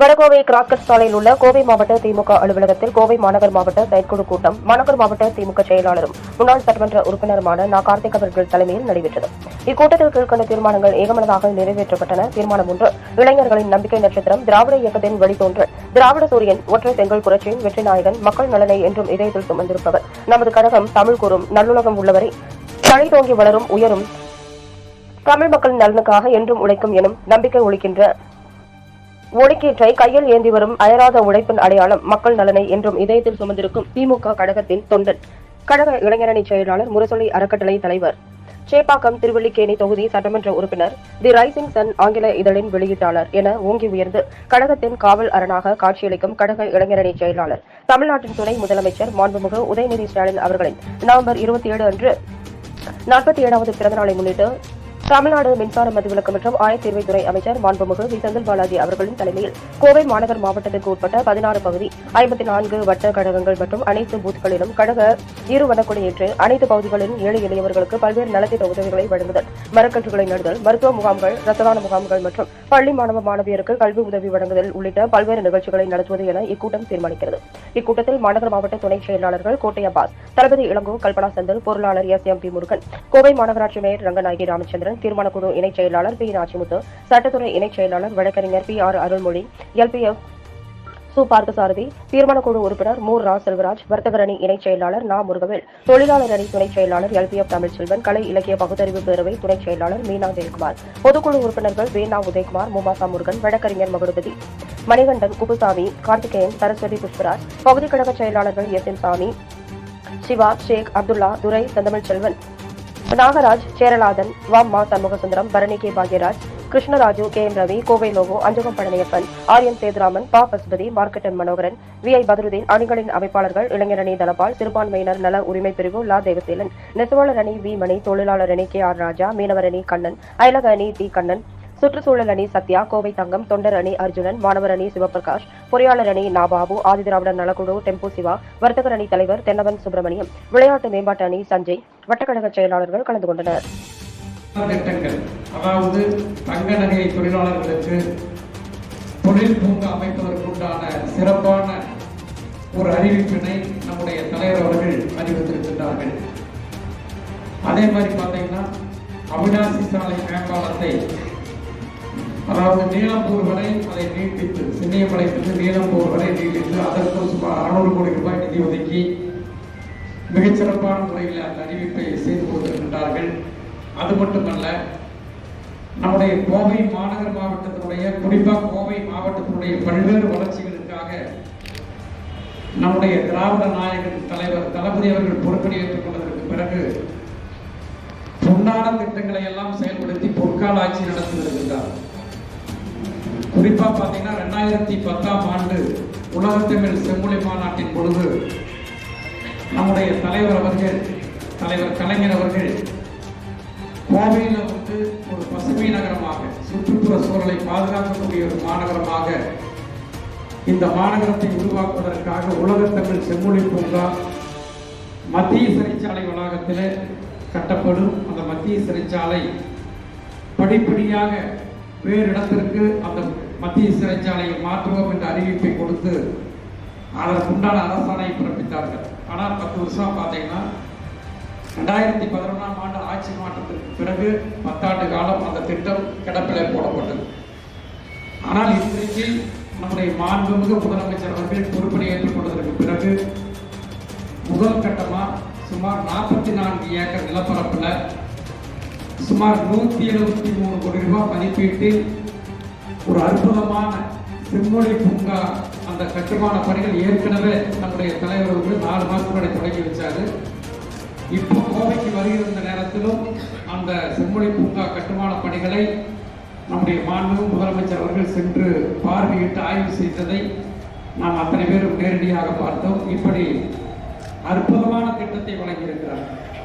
Vadakovai cross cut சாலையில் உள்ள கோவை மாவட்ட திமுக அலுவலகத்தில் கோவை மாநகர் மாவட்ட செயற்குழு கூட்டம் மாநகர் மாவட்ட திமுக செயலாளரும் முன்னாள் சட்டமன்ற உறுப்பினருமான நா. கார்த்திக் அவர்கள் தலைமையில் நடைபெற்றது. இக்கூட்டத்தில் கீழ்கண்ட தீர்மானங்கள் ஏகமனதாக நிறைவேற்றப்பட்டன. தீர்மானம் ஒன்று இளைஞர்களின் நம்பிக்கை நட்சத்திரம் திராவிட இயக்கத்தின் வழித்தோன்றல் திராவிட சூரியன் ஒற்றை செங்கல் புரட்சியின் வெற்றி நாயகன் மக்கள் நலனை என்றும் இதயத்தில் சுமந்திருப்பவர். நமது கழகம் தமிழ் கூறும் நல்லுலகம் உள்ளவரை தழை தோங்கி வளரும் உயரும் தமிழ் மக்களின் நலனுக்காக என்றும் உழைக்கும் எனும் நம்பிக்கை ஒழிக்கின்ற ஒடுக்கீற்றை கையில் ஏந்தி வரும் அயராத உழைப்பின் அடையாளம் மக்கள் நலனை என்றும் இதயத்தில் சுமந்திருக்கும் திமுக கழகத்தின் தொண்டன். கழக இளைஞரணி செயலாளர் முரசொலி அறக்கட்டளை தலைவர். சேப்பாக்கம் திருவள்ளிக்கேணி தொகுதி சட்டமன்ற உறுப்பினர் தி ரைசிங் சன் ஆங்கில இதழின் வெளியீட்டாளர் என ஓங்கி உயர்ந்து கழகத்தின் காவல் அரணாக காட்சியளிக்கும் கழக இளைஞரணி செயலாளர். தமிழ்நாட்டின் துணை முதலமைச்சர் மாண்புமிகு உதயநிதி ஸ்டாலின் அவர்களின் நவம்பர் இருபத்தி ஏழு அன்று நாற்பத்தி ஏழாவது பிறந்தநாளை முன்னிட்டு தமிழ்நாடு மின்சார மதுவிலக்கு மற்றும் ஆயத்தீர்வைத்துறை அமைச்சர் மாண்புமிகு வி. செந்தில் பாலாஜி அவர்களின் தலைமையில் கோவை மாநகர் மாவட்டத்திற்கு உட்பட்ட பதினாறு பகுதி ஐம்பத்தி நான்கு வட்ட கழகங்கள் மற்றும் அனைத்து பூத்துகளிலும் கழக இரு வனக்குடியேற்று அனைத்து பகுதிகளிலும் ஏழை எளியவர்களுக்கு பல்வேறு நலத்திட்ட உதவிகளை வழங்குதல் மரக்கன்றுகளை நடுதல் மருத்துவ முகாம்கள் ரத்ததான முகாம்கள் மற்றும் பள்ளி மாணவ மாணவியருக்கு கல்வி உதவி வழங்குதல் உள்ளிட்ட பல்வேறு நிகழ்ச்சிகளை நடத்துவது என இக்கூட்டம் தீர்மானிக்கிறது. இக்கூட்டத்தில் மாநகர் மாவட்ட துணை செயலாளர்கள் கோட்டை அப்பாஸ் தளபதி இளங்கோ கல்பனா செந்தில் பொருளாளர் S. M. P. Murugan Kovai மாநகராட்சி மேயர் ரங்கநாயகி ராமச்சந்திரன் தீர்மானக்குழு இணைச் செயலாளர் பி நாச்சிமுத்து சட்டத்துறை இணைச் செயலாளர் வழக்கறிஞர் பி ஆர் அருள்மொழி எல்பிஎஃப் சு பார்த்தசாரதி தீர்மானக்குழு உறுப்பினர் மூர் ரா செல்வராஜ் வர்த்தகர் அணி இணைச் செயலாளர் நா முருகவேல் தொழிலாளர் அணி துணைச் செயலாளர் எல்பிஎஃப் தமிழ்ச்செல்வன் கலை இலக்கிய பகுத்தறிவு பேரவை துணைச் செயலாளர் மீனா ஜெயக்குமார் பொதுக்குழு உறுப்பினர்கள் வேணா உதயகுமார் முமாசா முருகன் வழக்கறிஞர் மகுடுபதி மணிகண்டன் குப்புசாமி கார்த்திகேயன் சரஸ்வதி புஷ்பராஜ் பகுதி கழக செயலாளர்கள் எஸ் எம் சாமி சிவா ஷேக் அப்துல்லா துரை செந்தமிழ் செல்வன் நாகராஜ் சேரலாதன் வாம்மா Shanmugasundaram Bharani K. Bhagyaraj Krishnaraju K. M. Ravi Kovai logo அஞ்சகம் Palaniappan R. M. Sethuraman பா. பசுபதி மார்க்கெட்டன் மனோகரன் வி. ஐ. பதருதீன் அணிகளின் அமைப்பாளர்கள் இளைஞரணி தனபால் சிறுபான்மையினர் நல உரிமை பிரிவு லா. தேவசேலன் நெசவாளர் அணி வி. மணி தொழிலாளர் அணி கே. ஆர். ராஜா மீனவர் அணி கண்ணன் அயலக அணி டி. கண்ணன் சுற்றுச்சூழல் அணி சத்யா கோவை தங்கம் தொண்டர் அணி அர்ஜுனன் மாணவர் அணி சிவபிரகாஷ் பொறியாளர் அணி நாபாபு ஆதிதிராவிடர் நலக்குழு டெம்போ சிவா வர்த்தகர் அணி தலைவர் தென்னவன் சுப்பிரமணியம் விளையாட்டு மேம்பாட்டு அணி சஞ்சய் வட்டக்கழக செயலாளர்கள் கலந்து கொண்டனர். திட்டங்கள் அதாவது தங்க நகை தொழிலாளர்களுக்கு தொழில் பூங்கா அமைப்பதற்குண்டான சிறப்பான ஒரு அறிவிப்பினை நம்முடைய தலைவர் அவர்கள் அறிவித்திருக்கின்றார்கள். அதே மாதிரி பார்த்தீங்கன்னா அவிநாசி சாலை மேம்பாலத்தை அதாவது நீளம் வரை அதை நீட்டித்து சின்னியமலைக்கு நீளம் வரை நீட்டித்து அதற்கு சுமார் அறுநூறு கோடி ரூபாய் நிதி ஒதுக்கி மிகச்சிறப்பான முறையில் அந்த அறிவிப்பை செய்து கொடுத்திருக்கின்றார்கள். அது மட்டுமல்ல நம்முடைய கோவை மாநகர் மாவட்டத்தினுடைய குறிப்பாக கோவை மாவட்டத்தினுடைய பல்வேறு வளர்ச்சிகளுக்காக நம்முடைய திராவிட நாயகன் தலைவர் தளபதி அவர்கள் பொறுப்பேற்றுக் கொண்டதற்கு பிறகு பொன்னான திட்டங்களை எல்லாம் செயல்படுத்தி பொற்கால ஆட்சி நடத்தி வருகின்றார். குறிப்பாக பார்த்தீங்கன்னா ரெண்டாயிரத்தி பத்தாம் ஆண்டு உலகத்தமிழ் செம்மொழி மாநாட்டின் பொழுது நம்முடைய தலைவர் அவர்கள் தலைவர் கலைஞர் அவர்கள் கோவையில் வந்து ஒரு பசுமை நகரமாக சுற்றுப்புற சூழலை பாதுகாக்கக்கூடிய ஒரு மாநகரமாக இந்த மாநகரத்தை உருவாக்குவதற்காக உலகத்தமிழ் செம்மொழி பூங்கா மத்திய சிறைச்சாலை வளாகத்தில் கட்டப்படும். அந்த மத்திய சிறைச்சாலை படிப்படியாக வேறு இடத்திற்கு அந்த மத்திய சிறைச்சாலையை மாற்றுவோம் என்ற அறிவிப்பை கொடுத்து அதற்குண்டான அரசாணை பிறப்பித்தார்கள். ஆனால் பத்து வருஷம் பார்த்தீங்கன்னா ரெண்டாயிரத்தி பதினொன்றாம் ஆண்டு ஆட்சி மாற்றத்திற்கு பிறகு பத்தாண்டு காலம் அந்த திட்டம் கிடப்பிலே போடப்பட்டது. ஆனால் இன்றைக்கு நம்முடைய மாண்புமிகு முதலமைச்சர் அவர்கள் பொறுப்பினை ஏற்றுக்கொண்டதற்கு பிறகு முதல் கட்டமாக சுமார் நாற்பத்தி நான்கு ஏக்கர் நிலப்பரப்பில் சுமார் நூற்றி எழுபத்தி மூணு கோடி ரூபாய் மதிப்பீட்டில் ஒரு அற்புதமான செம்மொழி பூங்கா அந்த கட்டுமான பணிகள் ஏற்கனவே நம்முடைய தலைவர் வந்து நாலு மாதத்துக்கு தொடங்கி வச்சாரு. இப்போ கோவைக்கு வருகிற நேரத்திலும் அந்த செம்மொழி பூங்கா கட்டுமான பணிகளை நம்முடைய மாண்பு முதலமைச்சர் அவர்கள் சென்று பார்வையிட்டு ஆய்வு செய்ததை நாம் அத்தனை பேரும் நேரடியாக பார்த்தோம். இப்படி அற்புதமான திட்டத்தை வழங்கியிருக்கிறார்.